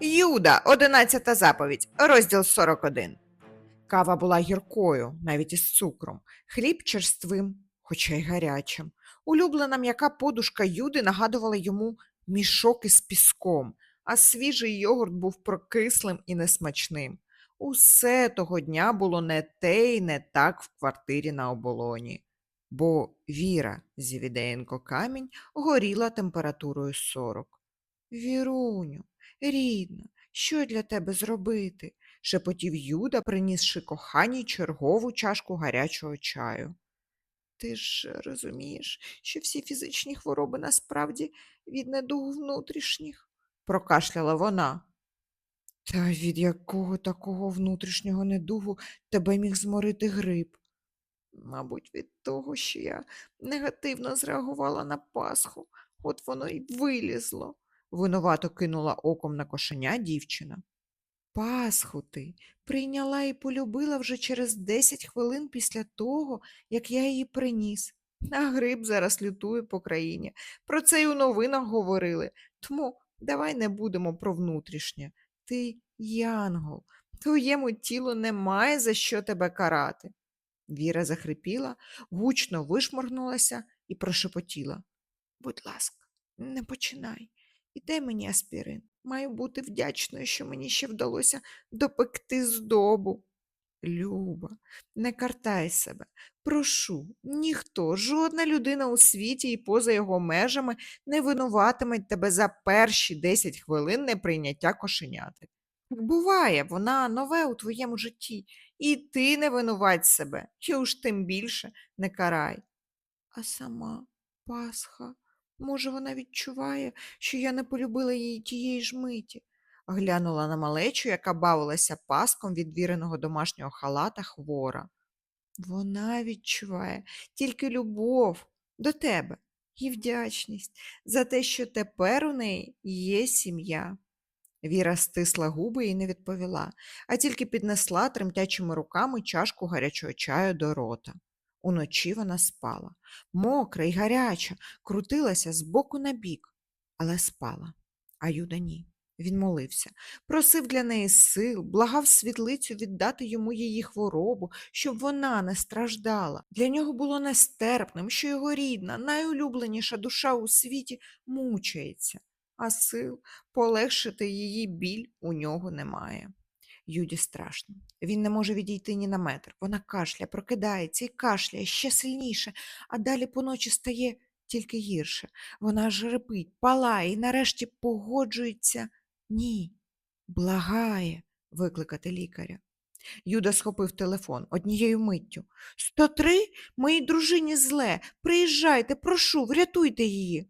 Юда, одинадцята заповідь, розділ 41. Кава була гіркою, навіть із цукром, хліб черствим, хоча й гарячим. Улюблена м'яка подушка Юди нагадувала йому мішок із піском, а свіжий йогурт був прокислим і несмачним. Усе того дня було не те й не так в квартирі на оболоні, бо Віра Зівідеєнко камінь горіла температурою 40. Віруню, рідна, що для тебе зробити? шепотів Юда, принісши коханій чергову чашку гарячого чаю. Ти ж розумієш, що всі фізичні хвороби насправді від недуг внутрішніх, прокашляла вона. Та від якого такого внутрішнього недугу тебе міг зморити грип? Мабуть, від того, що я негативно зреагувала на Пасху, от воно й вилізло, винувато кинула оком на кошеня дівчина. Пасху ти прийняла і полюбила вже через 10 хвилин після того, як я її приніс. А гриб зараз лютує по країні. Про це й у новинах говорили. Тому давай не будемо про внутрішнє. Ти янгол, твоєму тілу немає за що тебе карати. Віра захрипіла, гучно вишморгнулася і прошепотіла. Будь ласка, не починай. І дай мені аспірин. Маю бути вдячною, що мені ще вдалося допекти здобу. Люба, не картай себе. Прошу, ніхто, жодна людина у світі і поза його межами не винуватиме тебе за перші 10 хвилин неприйняття кошеняти. Буває, вона нове у твоєму житті, і ти не винувать себе, і уж тим більше не карай. А сама Пасха, може, вона відчуває, що я не полюбила її тієї ж миті. Глянула на малечу, яка бавилася паском від віреного домашнього халата хвора. Вона відчуває тільки любов до тебе і вдячність за те, що тепер у неї є сім'я. Віра стисла губи і не відповіла, а тільки піднесла тремтячими руками чашку гарячого чаю до рота. Уночі вона спала, мокра й гаряча, крутилася з боку на бік, але спала. А Юда ні. Він молився, просив для неї сил, благав світлицю віддати йому її хворобу, щоб вона не страждала. Для нього було нестерпним, що його рідна, найулюбленіша душа у світі мучається, а сил полегшити її біль у нього немає. Юді страшно. Він не може відійти ні на метр. Вона кашля, прокидається і кашляє ще сильніше, а далі поночі стає тільки гірше. Вона аж репить, палає і нарешті погоджується. Ні, благає викликати лікаря. Юда схопив телефон однією миттю. Сто три? Моїй дружині зле. Приїжджайте, прошу, врятуйте її.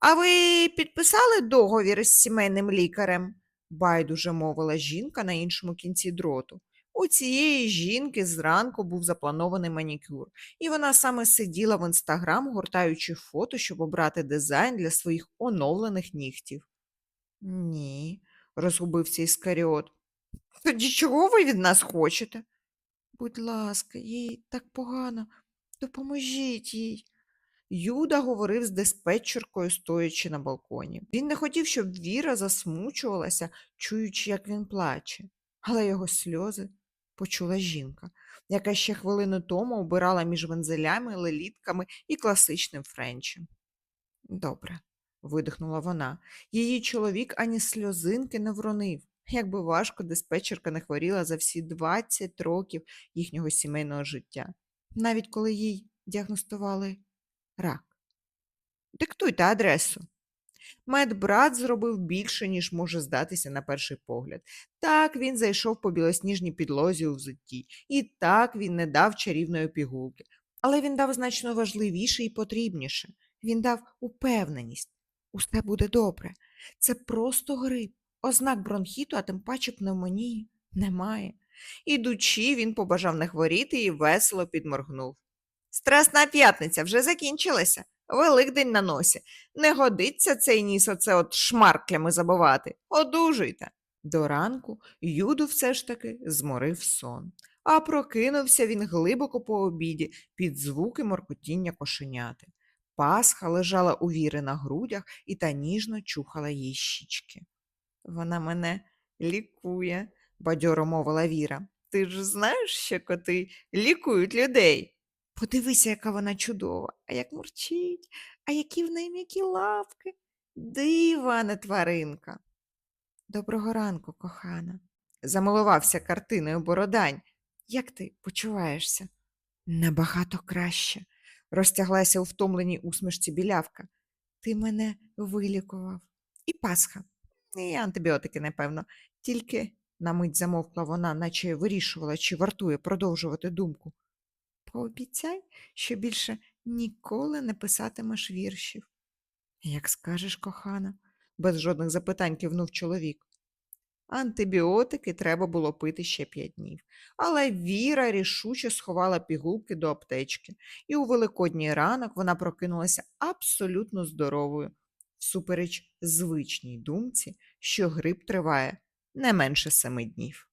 А ви підписали договір з сімейним лікарем? Байдуже мовила жінка на іншому кінці дроту. У цієї жінки зранку був запланований манікюр, і вона саме сиділа в інстаграм, гортаючи фото, щоб обрати дизайн для своїх оновлених нігтів. Ні, розгубився Іскаріот. Тоді чого ви від нас хочете? Будь ласка, їй так погано, допоможіть їй. Юда говорив з диспетчеркою, стоячи на балконі. Він не хотів, щоб Віра засмучувалася, чуючи, як він плаче, але його сльози почула жінка, яка ще хвилину тому обирала між вензелями, лелітками і класичним френчем. Добре, видихнула вона. Її чоловік ані сльозинки не вронив. Якби важко диспетчерка не хворіла за всі 20 років їхнього сімейного життя, навіть коли їй діагностували рак. Диктуйте адресу. Медбрат зробив більше, ніж може здатися на перший погляд. Так він зайшов по білосніжній підлозі у взутті, і так він не дав чарівної пігулки. Але він дав значно важливіше і потрібніше. Він дав упевненість. Усе буде добре. Це просто грип. Ознак бронхіту, а тим паче пневмонії, немає. Ідучи, він побажав не хворіти і весело підморгнув. Страсна п'ятниця вже закінчилася. Великдень на носі. Не годиться цей ніс оце от шмарклями забивати. Одужуйте. До ранку Юду все ж таки зморив сон, а прокинувся він глибоко по обіді під звуки моркотіння кошеняти. Пасха лежала у віри на грудях і та ніжно чухала їй щічки. Вона мене лікує, бадьоро мовила Віра. Ти ж знаєш, що коти лікують людей. Подивися, яка вона чудова, а як мурчить, а які в неї м'які лапки. Дива, не тваринка. Доброго ранку, кохана. Замилувався картиною Бородань. Як ти почуваєшся? Набагато краще, розтяглася у втомленій усмішці білявка. Ти мене вилікував. І Пасха. І антибіотики, напевно. Тільки на мить замовкла вона, наче вирішувала, чи вартує продовжувати думку. Пообіцяй, що більше ніколи не писатимеш віршів. Як скажеш, кохана, без жодних запитань кивнув чоловік. Антибіотики треба було пити ще п'ять днів, але Віра рішуче сховала пігулки до аптечки, і у великодній ранок вона прокинулася абсолютно здоровою, всупереч звичній думці, що грип триває не менше семи днів.